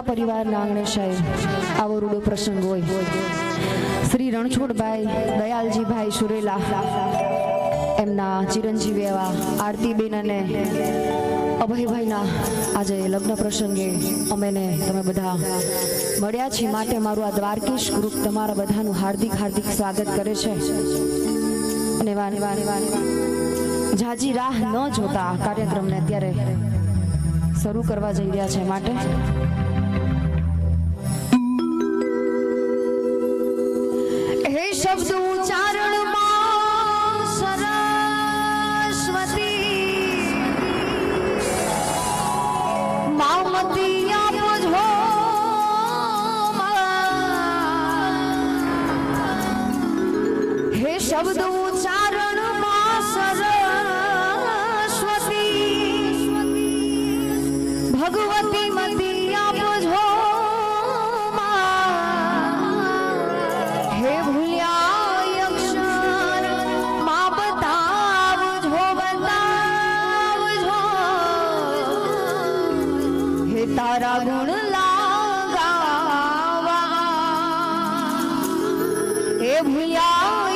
આખા પરિવારના આંગણે સાહેબ આવો રૂડો પ્રસંગ હોય. શ્રી રણછોડભાઈ દયાલજીભાઈ સુરેલા, એમના ચિરંજીવી એવા આરતીબેન અને અભયભાઈના આજે લગ્ન પ્રસંગે અમેને તમે બધા મળ્યા છીએ. માટે મારું આ દ્વારકીશ ગ્રુપ તમારા બધાનું હાર્દિક હાર્દિક સ્વાગત કરે છે. અને જાજી રાહ ન જોતા કાર્યક્રમને અત્યારે શરૂ કરવા જઈ રહ્યા છે. માટે सबसे ऊंचा તારા ગુણ લાગાવા. હે ભૂયા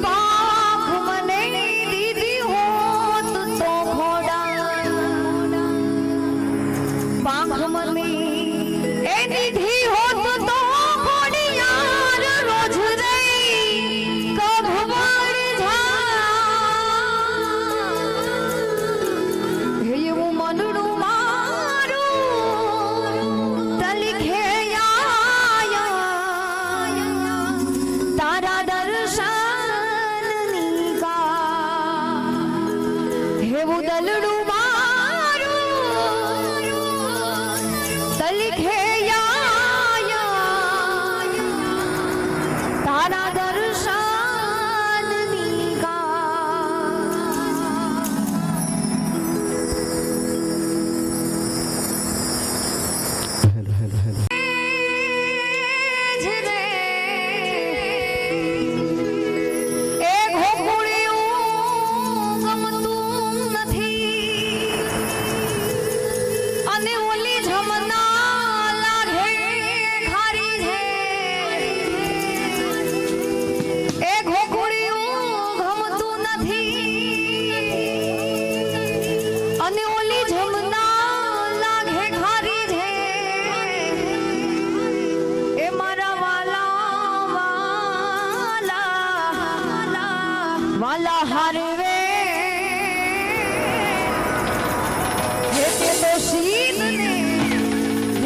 Bye. దళుడు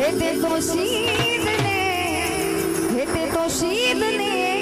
હેતે તો શીદને હેતે તો શીદને કરાવ્યા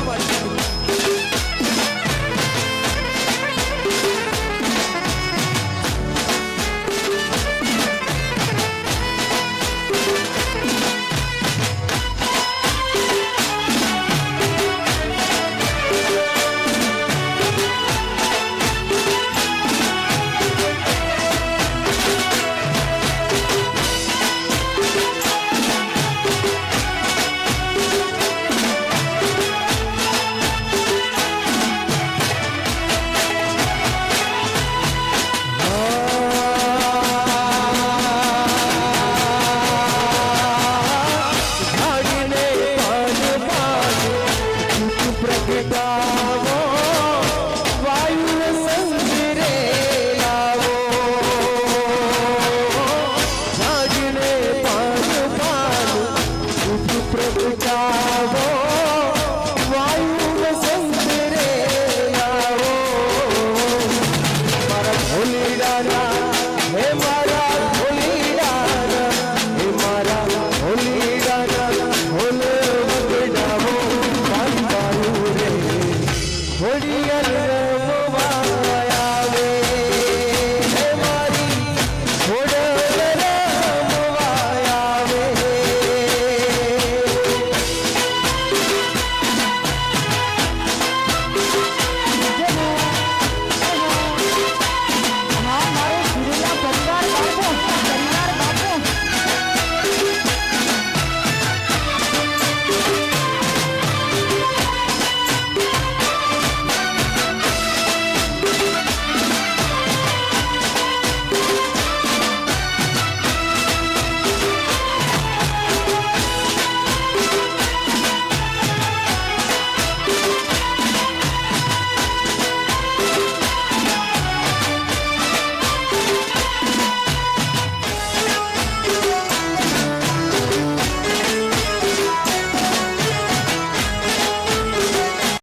Vai, vai, vai.